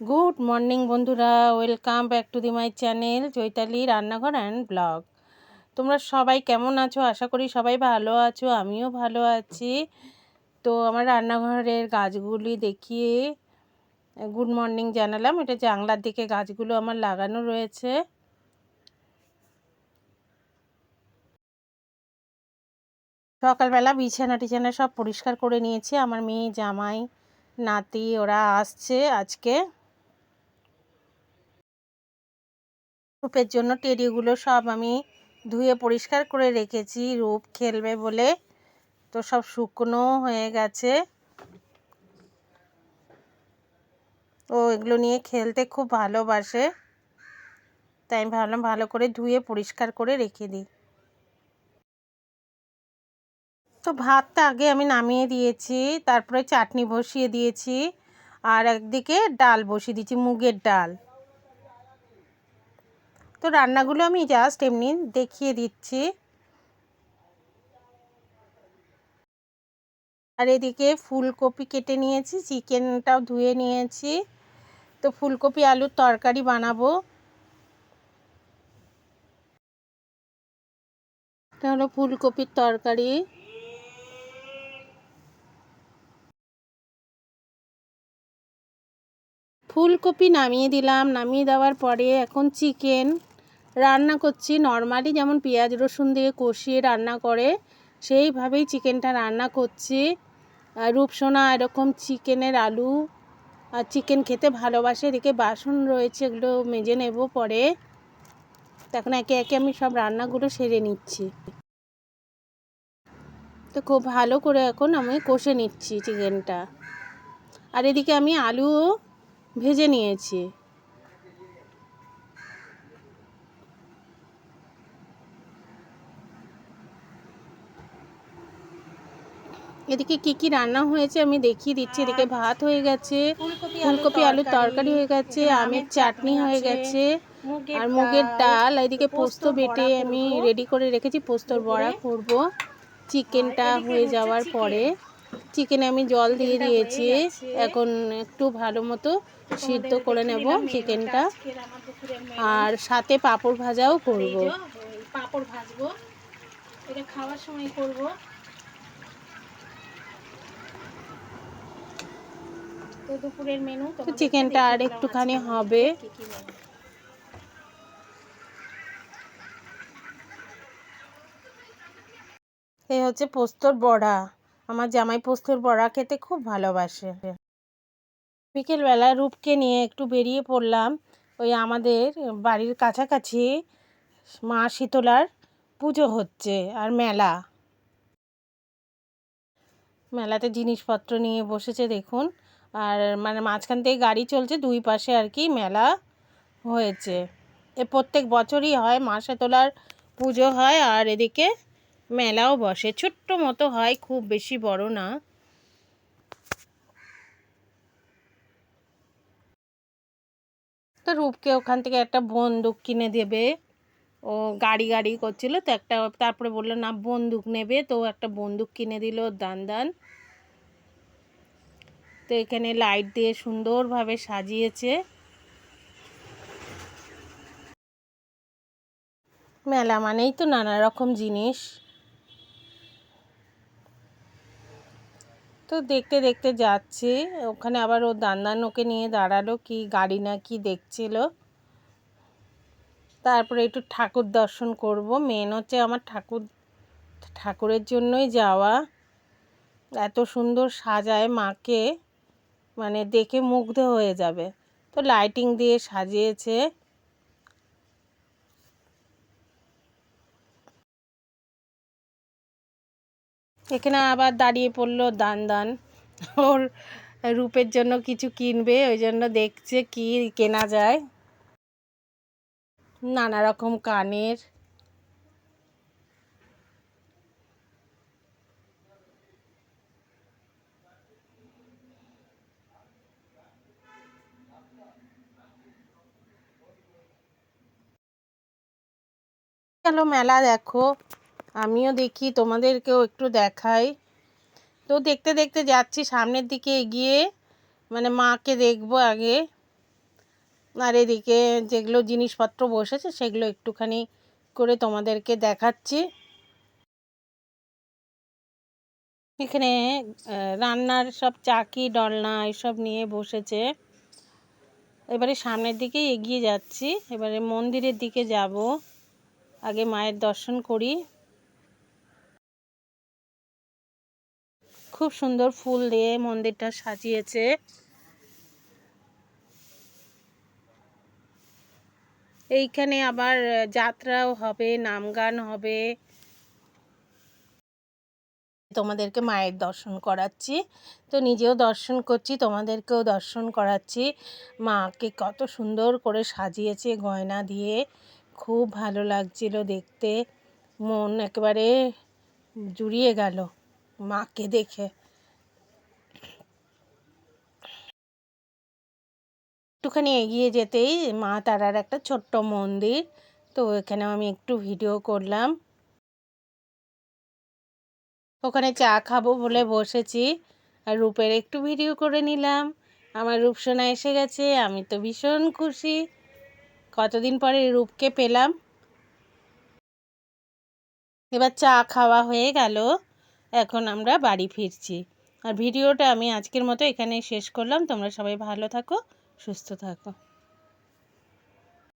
Good morning বন্ধুরা। Welcome back to the my channel Chaitali রান্নাঘর and blog তোমরা সবাই কেমন আছো? আশা করি সবাই ভালো আছো, আমিও ভালো আছি। তো আমার রান্নাঘরের গাছগুলি দেখিয়ে গুড মর্নিং জানালাম। এটা জাংলার দিকে গাছগুলো আমার লাগানো রয়েছে। সকালবেলা বিছানা টিছানা সব পরিষ্কার করে নিয়েছি। আমার মেয়ে, জামাই, নাতি, ওরা আসছে আজকে। রূপের জন্য টেরিগুলো সব আমি ধুয়ে পরিষ্কার করে রেখেছি। রূপ খেলবে বলে তো সব শুকনো হয়ে গেছে। ও এগুলো নিয়ে খেলতে খুব ভালোবাসে। তাই আমি ভাবলাম ভালো করে ধুয়ে পরিষ্কার করে রেখে দিই। তো ভাতটা আগে আমি নামিয়ে দিয়েছি, তারপরে চাটনি বসিয়ে দিয়েছি, আর একদিকে ডাল বসিয়ে দিয়েছি, মুগের ডাল। তো রান্নাগুলো আমি জাস্ট এমনি দেখিয়ে দিচ্ছি। আর এদিকে ফুলকপি কেটে নিয়েছি, চিকেনটাও ধুয়ে নিয়েছি। তো ফুলকপি আলুর তরকারি বানাবো। এটা হলো ফুলকপির তরকারি। ফুলকপি নামিয়ে দিলাম, নামিয়ে দেওয়ার পরে এখন চিকেন। রান্না করছি। নর্মালি যেমন পেঁয়াজ রসুন দিয়ে কষিয়ে রান্না করে, সেইভাবেই চিকেনটা রান্না করছি। রূপসোনা এরকম চিকেনের আলু আর চিকেন খেতে ভালোবাসে। এদিকে বাসন রয়েছে, এগুলো মেজে নেব পরে। তখন একে একে আমি সব রান্নাগুলো সেরে নিচ্ছি। তো খুব ভালো করে এখন আমি কষে নিচ্ছি চিকেনটা। আর এদিকে আমি আলুও ভেজে নিয়েছি। এদিকে কি কি রান্না হয়েছে আমি দেখিয়ে দিচ্ছি। এদিকে ভাত হয়ে গেছে ফুলকপি আলুর তরকারি হয়ে গেছে আমের চাটনি হয়ে গেছে আর মুগের ডাল এদিকে পোস্ত বেটে আমি রেডি করে রেখেছি পোস্তর বড়া করব। চিকেনটা হয়ে যাওয়ার পরে চিকেনে আমি জল দিয়ে দিয়েছি এখন একটু ভালো মতো সিদ্ধ করে নেব চিকেনটা। আর সাথে পাঁপড় ভাজাও করব। পাঁপড় ভাজবো এটা খাওয়ার সময় করব। তো দুপুরের মেনু তো চিকেনটা আর একটুখানি হবে। এই হচ্ছে পোস্তর বড়া। আমার জামাই পোস্তর বড়া খেতে খুব ভালোবাসে। বিকেলবেলা রূপকে নিয়ে একটু বেরিয়ে পড়লাম ওই আমাদের বাড়ির কাছাকাছি মা শীতলার পুজো হচ্ছে আর মেলা। মেলাতে জিনিসপত্র নিয়ে বসেছে দেখুন। আর মানে মাঝখান থেকে গাড়ি চলছে, দুই পাশে আর কি মেলা হয়েছে। এ প্রত্যেক বছরই হয়, মা শীতলার পুজো হয় আর এদিকে মেলাও বসে। ছোট্ট মতো হয়, খুব বেশি বড় না। তো রূপকে ওখান থেকে একটা বন্দুক কিনে দেবে। ও গাড়ি গাড়ি করছিল, তো একটা তারপরে বলল, না, বন্দুক নেবে। তো একটা বন্দুক কিনে দিল, দান দান। তো এখানে লাইট দিয়ে সুন্দরভাবে সাজিয়েছে। মেলা মানেই তো নানা রকম জিনিস। তো দেখতে দেখতে যাচ্ছি, ওখানে আবার ও দান্দান ওকে নিয়ে দাঁড়াল, কি গাড়ি না কি দেখছিল। তারপরে একটু ঠাকুর দর্শন করব মেন হচ্ছে আমার ঠাকুর, ঠাকুরের জন্যই যাওয়া। এত সুন্দর সাজায় মাকে। মানে দেখে মুগ্ধ হয়ে যাবে। তো লাইটিং দিয়ে সাজিয়েছে। এখানে আবার দাঁড়িয়ে পড়ল দান দান ওর রূপের জন্য কিছু কিনবে, ওই জন্য দেখছে কি কেনা যায়। নানা রকম কানের। চলো মেলা, দেখো। আমিও দেখি, তোমাদেরকেও একটু দেখাই। তো দেখতে দেখতে যাচ্ছি, সামনের দিকে এগিয়ে মানে মাকে দেখব আগে। আর এদিকে যেগুলো জিনিসপত্র বসেছে, সেগুলো একটুখানি করে তোমাদেরকে দেখাচ্ছি। এখানে রান্নার সব চাকি, ডলনা, এসব নিয়ে বসেছে। এবারে সামনের দিকে এগিয়ে যাচ্ছি, এবারে মন্দিরের দিকে যাব। আগে মায়ের দর্শন করি। খুব সুন্দর ফুল দিয়ে মন্দিরটা সাজিয়েছে। এইখানে আবার যাত্রাও হবে নাম গান হবে। তোমাদেরকে মায়ের দর্শন করাচ্ছি। তো নিজেও দর্শন করছি, তোমাদেরকেও দর্শন করাচ্ছি। মাকে কত সুন্দর করে সাজিয়েছে গয়না দিয়ে। খুব ভালো লাগছিল দেখতে। মন একেবারে জুড়িয়ে গেল মাকে দেখে। একটুখানি এগিয়ে যেতেই মা তারার একটা ছোট্ট মন্দির, তো এখানেও আমি একটু ভিডিও করলাম। ওখানে চা খাব বলে বসেছি, আর রূপের একটু ভিডিও করে নিলাম। আমার রূপসোনা এসে গেছে, আমি তো ভীষণ খুশি। কতদিন পরে রূপকে পেলাম? এবার চা খাওয়া হয়ে গেল, এখন আমরা বাড়ি ফিরছি। আর ভিডিওটা আমি আজকের মতো এখানে শেষ করলাম। তোমরা সবাই ভালো থাকো, সুস্থ থাকো।